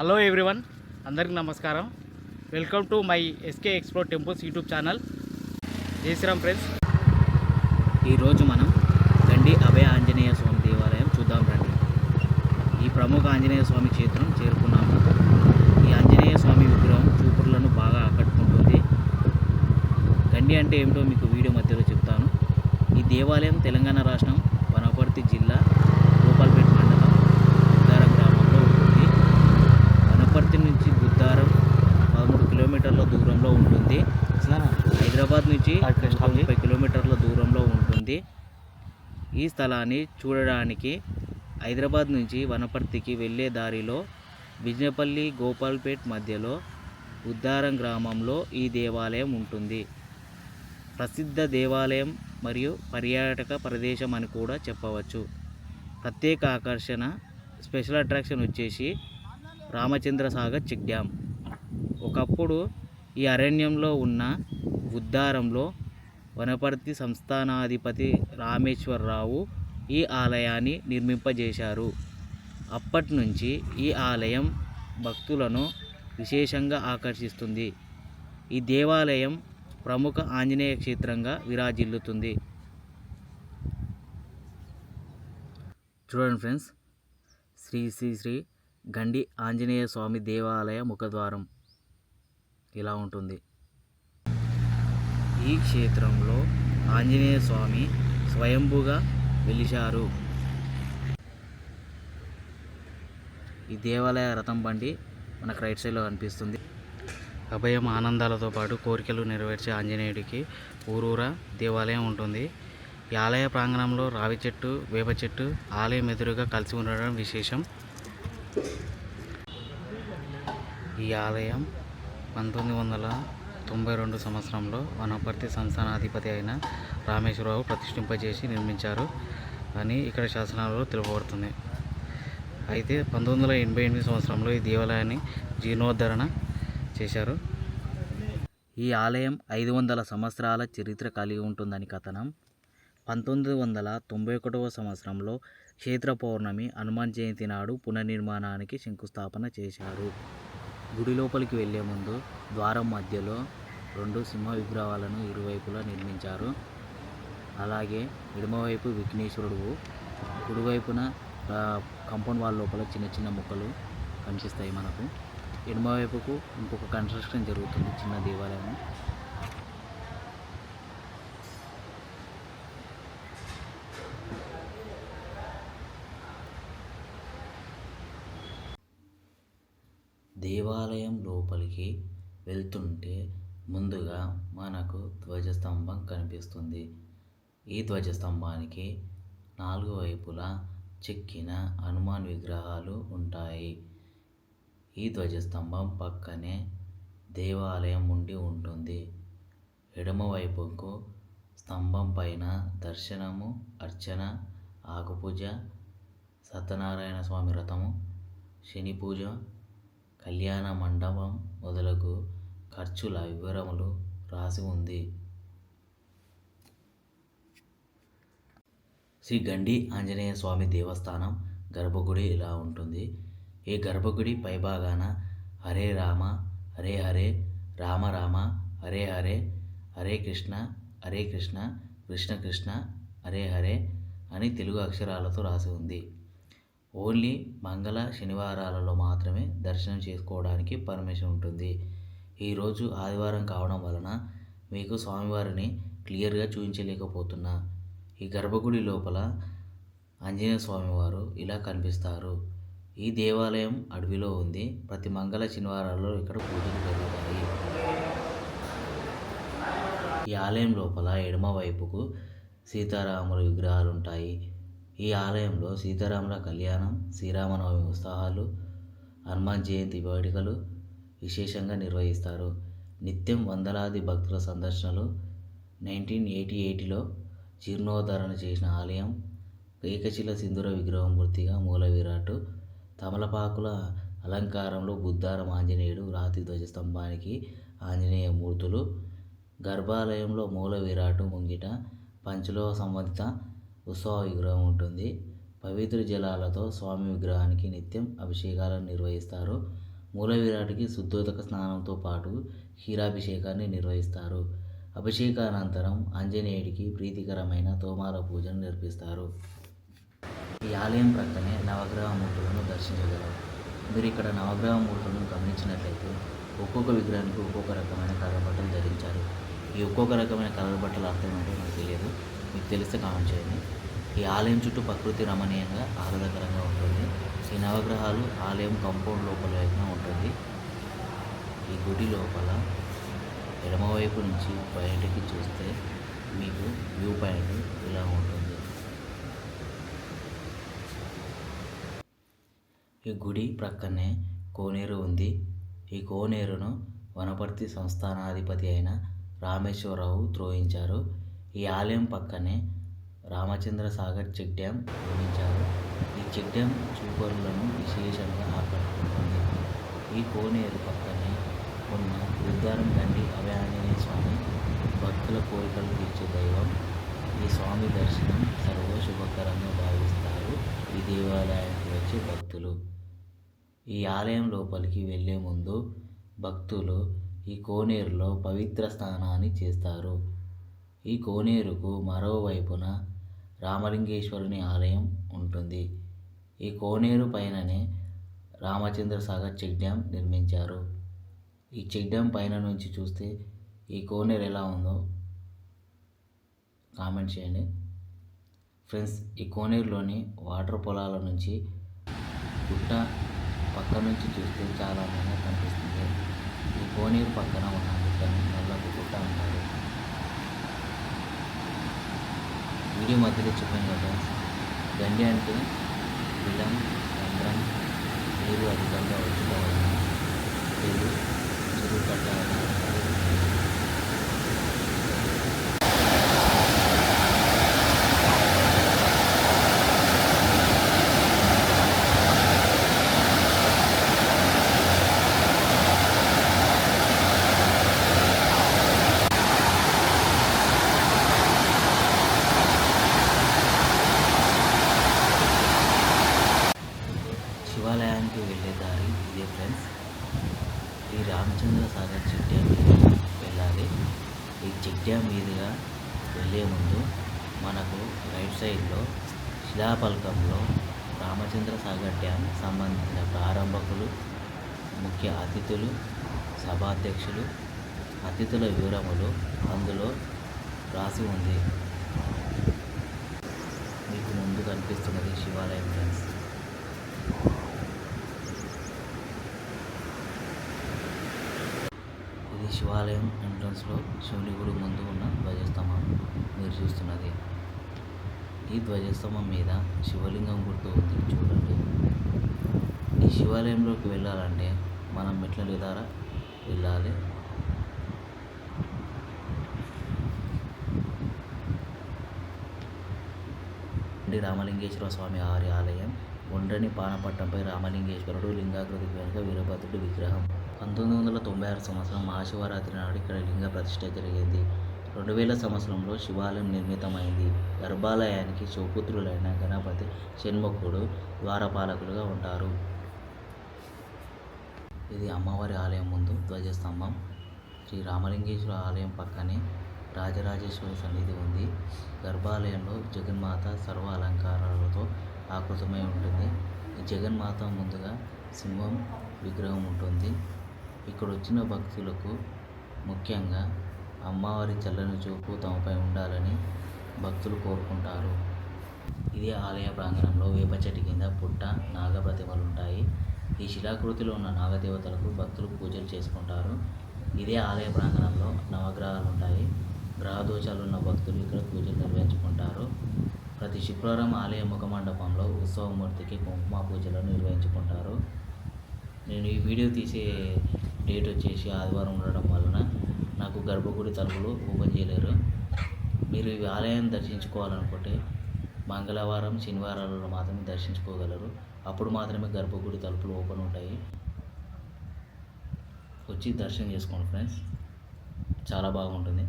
Hello everyone అందరికి నమస్కారం. Welcome to my SK explore temples YouTube channel జై Sriram friends. ఈరోజు మనం గండి అభయ ఆంజనేయ స్వామి దేవాలయం చూద్దాం రండి. ఈ ప్రముఖ ఆంజనేయ స్వామి క్షేత్రం చేరుకున్నాము ఈ ఆంజనేయ స్వామి విగ్రహం చూపురులను బాగా ఆకట్టుకుంటుంది. గండి అంటే ఏమిటో మీకు వీడియో మధ్యలో చెప్తాను. ఈ దేవాలయం తెలంగాణ రాష్ట్రం వనపర్తి జిల్లా గోపాల్పేట మండలం బుద్దారం గ్రామంలో ఉంటుంది వనపర్తి నుంచి బుద్దారం పదమూడు కిలోమీటర్ల దూరంలో ఉంటుంది. హైదరాబాద్ నుంచి ముప్పై కిలోమీటర్ల దూరంలో ఉంటుంది. ఈ స్థలాన్ని చూడడానికి హైదరాబాద్ నుంచి వనపర్తికి వెళ్ళే దారిలో విజయపల్లి గోపాల్పేట్ మధ్యలో ఉద్దారం గ్రామంలో ఈ దేవాలయం ఉంటుంది. ప్రసిద్ధ దేవాలయం మరియు పర్యాటక ప్రదేశం అని కూడా చెప్పవచ్చు. ప్రత్యేక ఆకర్షణ స్పెషల్ అట్రాక్షన్ వచ్చేసి రామచంద్ర సాగర్ చెక్ డ్యామ్ ఒకప్పుడు ఈ అరణ్యంలో ఉన్న ఉద్దారంలో వనపర్తి సంస్థానాధిపతి రామేశ్వరరావు ఈ ఆలయాన్ని నిర్మింపజేశారు. అప్పటి నుంచి ఈ ఆలయం భక్తులను విశేషంగా ఆకర్షిస్తుంది. ఈ దేవాలయం ప్రముఖ ఆంజనేయ క్షేత్రంగా విరాజిల్లుతుంది. చూడండి ఫ్రెండ్స్ శ్రీ శ్రీ శ్రీ గండి ఆంజనేయ స్వామి దేవాలయ ముఖద్వారం. ఇలా ఉంటుంది. ఈ క్షేత్రంలో ఆంజనేయ స్వామి స్వయంభుగా వెలిశారు. ఈ దేవాలయ రథం బండి మనకు రైట్ సైడ్లో కనిపిస్తుంది. అభయం ఆనందాలతో పాటు కోరికలు నెరవేర్చే ఆంజనేయుడికి ఊరూరా దేవాలయం ఉంటుంది. ఈ ఆలయ ప్రాంగణంలో రావి చెట్టు వేప చెట్టు ఆలయం ఎదురుగా కలిసి ఉండడం విశేషం. ఈ ఆలయం పంతొమ్మిది వందల తొంభై రెండు సంవత్సరంలో వనపర్తి సంస్థానాధిపతి అయిన రామేశ్వరరావు ప్రతిష్ఠింపజేసి నిర్మించారు అని ఇక్కడ శాసనాలలో తెలుపబడుతుంది. అయితే పంతొమ్మిది వందల ఎనభై ఎనిమిది సంవత్సరంలో ఈ దేవాలయాన్ని జీర్ణోద్ధరణ చేశారు. ఈ ఆలయం ఐదు వందల సంవత్సరాల చరిత్ర కలిగి ఉంటుందని కథనం. పంతొమ్మిది వందల తొంభై ఒకటవ సంవత్సరంలో క్షేత్ర పౌర్ణమి హనుమాన్ జయంతి నాడు పునర్నిర్మాణానికి శంకుస్థాపన చేశారు. గుడి లోపలికి వెళ్ళే ముందు ద్వారం మధ్యలో రెండు సింహ విగ్రహాలను ఇరువైపులా నిర్మించారు. అలాగే ఎడమవైపు విఘ్నేశ్వరుడు కుడివైపున కంపౌండ్ వాల్ లోపల చిన్న చిన్న మొక్కలు కనిపిస్తాయి మనకు. ఎడమవైపుకు ఇంకొక కన్స్ట్రక్షన్ జరుగుతుంది చిన్న దేవాలయం లోపలికి వెళ్తుంటే ముందుగా మనకు ధ్వజస్తంభం కనిపిస్తుంది. ఈ ధ్వజస్తంభానికి నాలుగు వైపులా చెక్కిన హనుమాన్ విగ్రహాలు ఉంటాయి. ఈ ధ్వజస్తంభం పక్కనే దేవాలయం ఉండి ఉంటుంది. ఎడమవైపుకు స్తంభం పైన దర్శనము అర్చన ఆకుపూజ సత్యనారాయణ స్వామి వ్రతము శని పూజ కళ్యాణ మండపం మొదలగు ఖర్చుల వివరములు రాసి ఉంది. శ్రీ గండి ఆంజనేయ స్వామి దేవస్థానం గర్భగుడి ఇలా ఉంటుంది. ఈ గర్భగుడి పైభాగాన హరే రామ హరే హరే రామ రామ హరే హరే హరే కృష్ణ హరే కృష్ణ కృష్ణ కృష్ణ హరే హరే అని తెలుగు అక్షరాలతో రాసి ఉంది. ఓన్లీ మంగళ శనివారాలలో మాత్రమే దర్శనం చేసుకోవడానికి పర్మిషన్ ఉంటుంది. ఈరోజు ఆదివారం కావడం వలన మీకు స్వామివారిని క్లియర్గా చూపించలేకపోతున్నా. ఈ గర్భగుడి లోపల ఆంజనేయ స్వామివారు ఇలా కనిపిస్తారు. ఈ దేవాలయం అడవిలో ఉంది. ప్రతి మంగళ శనివారాల్లో ఇక్కడ పూజలు జరుగుతాయి. ఈ ఆలయం లోపల ఎడమ వైపుకు సీతారాముల విగ్రహాలు ఉంటాయి ఈ ఆలయంలో సీతారాముల కళ్యాణం శ్రీరామనవమి ఉత్సాహాలు హనుమాన్ జయంతి వేడుకలు విశేషంగా నిర్వహిస్తారు. నిత్యం వందలాది భక్తుల సందర్శనలు. నైన్టీన్ ఎయిటీ ఎయిటీలో జీర్ణోద్ధరణ చేసిన ఆలయం ఏకశిల సింధుర విగ్రహం మూర్తిగా మూల విరాట్ తమలపాకుల అలంకారంలో బుద్ధారం ఆంజనేయుడు రాతి ధ్వజస్తంభానికి ఆంజనేయ మూర్తులు గర్భాలయంలో మూల విరాటు ముంగిట పంచలో సంబంధిత ఉత్సవ విగ్రహం ఉంటుంది. పవిత్ర జలాలతో స్వామి విగ్రహానికి నిత్యం అభిషేకాలను నిర్వహిస్తారు. మూల విరాట్కి శుద్ధోదక స్నానంతో పాటు క్షీరాభిషేకాన్ని నిర్వహిస్తారు. అభిషేకానంతరం ఆంజనేయుడికి ప్రీతికరమైన తోమాల పూజను నిర్వహిస్తారు ఈ ఆలయం ప్రక్కనే నవగ్రహ మూర్తులను దర్శించగలరు. మీరు ఇక్కడ నవగ్రహ మూర్తులను గమనించినట్లయితే ఒక్కొక్క విగ్రహానికి ఒక్కొక్క రకమైన కలర్ బట్టలు ధరించారు. ఈ ఒక్కొక్క రకమైన కలర్ బట్టల అర్థం ఏంటో నాకు తెలియదు. మీకు తెలిస్తే కామెంట్ చేయండి. ఈ ఆలయం చుట్టూ ప్రకృతి రమణీయంగా ఆహ్లాదకరంగా ఉంటుంది. ఈ నవగ్రహాలు ఆలయం కంపౌండ్ లోపల వైపున ఉంటుంది. ఈ గుడి లోపల ఎడమవైపు నుంచి బయటికి చూస్తే మీకు వ్యూ పాయింట్ ఇలా ఉంటుంది. ఈ గుడి ప్రక్కనే కోనేరు ఉంది. ఈ కోనేరును వనపర్తి సంస్థానాధిపతి అయిన రామేశ్వరరావు త్రోయించారు ఈ ఆలయం పక్కనే రామచంద్ర సాగర్ చెక్ డ్యామ్ నిర్మించారు. ఈ చెక్ డ్యామ్ చూపరులను విశేషంగా ఆకట్టుకుంటుంది. ఈ కోనేరు పక్కనే ఉన్న రుద్దారం గండి అభయాంజనేయ స్వామి భక్తుల కోరికలు తీర్చే దైవం. ఈ స్వామి దర్శనం సర్వ శుభకరంగా భావిస్తారు. ఈ దేవాలయానికి వచ్చే భక్తులు. ఈ ఆలయం లోపలికి వెళ్ళే ముందు భక్తులు ఈ కోనేరులో పవిత్ర స్నానాన్ని చేస్తారు. ఈ కోనేరుకు మరోవైపున రామలింగేశ్వరుని ఆలయం ఉంటుంది. ఈ కోనేరు పైననే రామచంద్ర సాగర్ చెక్ డ్యామ్ నిర్మించారు. ఈ చెక్ డ్యామ్ పైన నుంచి చూస్తే ఈ కోనేరు ఎలా ఉందో కామెంట్ చేయండి. ఫ్రెండ్స్ ఈ కోనేరులోని వాటర్ పొలాల నుంచి గుట్ట పక్క నుంచి చూస్తే చాలా అందంగా కనిపిస్తుంది. ఈ కోనేరు పక్కన ఉన్న గుట్టను వీడియో మధ్యలో చెప్పాను కదా. గండి అంటే బిలం రంధ్రం నీరు అధికంగా వచ్చుట నీరు చెరువు చెరువు కట్ట అని అంటారు. శివాలయానికి వెళ్ళే దారి ఇదే ఫ్రెండ్స్ ఈ రామచంద్ర సాగర్ చెక్ డ్యామ్ మీదుగా వెళ్ళాలి ఈ చెక్ డ్యామ్ మీదుగా వెళ్ళే ముందు మనకు రైట్ సైడ్లో శిలాఫలకంలో రామచంద్ర సాగర్ డ్యామ్ సంబంధించిన ప్రారంభకులు ముఖ్య అతిథులు సభాధ్యక్షులు అతిథుల వివరములు అందులో రాసి ఉంది. మీకు ముందు కనిపిస్తున్నది శివాలయం ఫ్రెండ్స్. ఇది శివాలయం ఎంట్రన్స్లో శివుని గుడి ముందు ఉన్న ధ్వజస్తంభం. మీరు చూస్తున్నది. ఈ ధ్వజస్తంభం మీద శివలింగం గుర్తు ఉంది చూడండి. ఈ శివాలయంలోకి వెళ్ళాలంటే మనం మెట్ల ద్వారా వెళ్ళాలి. శ్రీ రామలింగేశ్వర స్వామి వారి ఆలయం ఒండ్రని పానపట్టంపై రామలింగేశ్వరుడు లింగాకృతి వెనుక వీరభద్రుడి విగ్రహం. పంతొమ్మిది వందల తొంభై ఆరు సంవత్సరం మహాశివరాత్రి నాడు ఇక్కడ లింగ ప్రతిష్ట జరిగింది. రెండు వేల సంవత్సరంలో శివాలయం నిర్మితమైంది. గర్భాలయానికి శివపుత్రులైన గణపతి షణ్ముఖుడు ద్వారపాలకులుగా ఉంటారు. ఇది అమ్మవారి ఆలయం ముందు ధ్వజస్తంభం. శ్రీ రామలింగేశ్వర ఆలయం పక్కనే రాజరాజేశ్వరి సన్నిధి ఉంది. గర్భాలయంలో జగన్మాత సర్వ అలంకారాలతో ఆకృతమై ఉంటుంది. ఈ జగన్మాత ముందుగా సింహం విగ్రహం ఉంటుంది. ఇక్కడ వచ్చిన భక్తులకు ముఖ్యంగా అమ్మవారి చల్లని చూపు తమపై ఉండాలని భక్తులు కోరుకుంటారు. ఇదే ఆలయ ప్రాంగణంలో వేప చెట్టు కింద పుట్ట నాగ ప్రతిమలు ఉంటాయి. ఈ శిలాకృతిలో ఉన్న నాగదేవతలకు భక్తులు పూజలు చేసుకుంటారు. ఇదే ఆలయ ప్రాంగణంలో నవగ్రహాలు ఉంటాయి. గ్రహదోషాలు ఉన్న భక్తులు ఇక్కడ పూజలు నిర్వహించుకుంటారు. ప్రతి శుక్రవారం ఆలయ ముఖ మండపంలో ఉత్సవమూర్తికి కుంకుమ పూజలు నిర్వహించుకుంటారు. నేను ఈ వీడియో తీసే డేట్ వచ్చేసి ఆదివారం ఉండడం వలన గర్భగుడి తలుపులు ఓపెన్ చేయలేరు మీరు ఈ ఆలయాన్ని దర్శించుకోవాలనుకుంటే మంగళవారం శనివారాలలో మాత్రమే దర్శించుకోగలరు. అప్పుడు మాత్రమే గర్భగుడి తలుపులు ఓపెన్ ఉంటాయి. వచ్చి దర్శనం చేసుకోండి ఫ్రెండ్స్. చాలా బాగుంటుంది.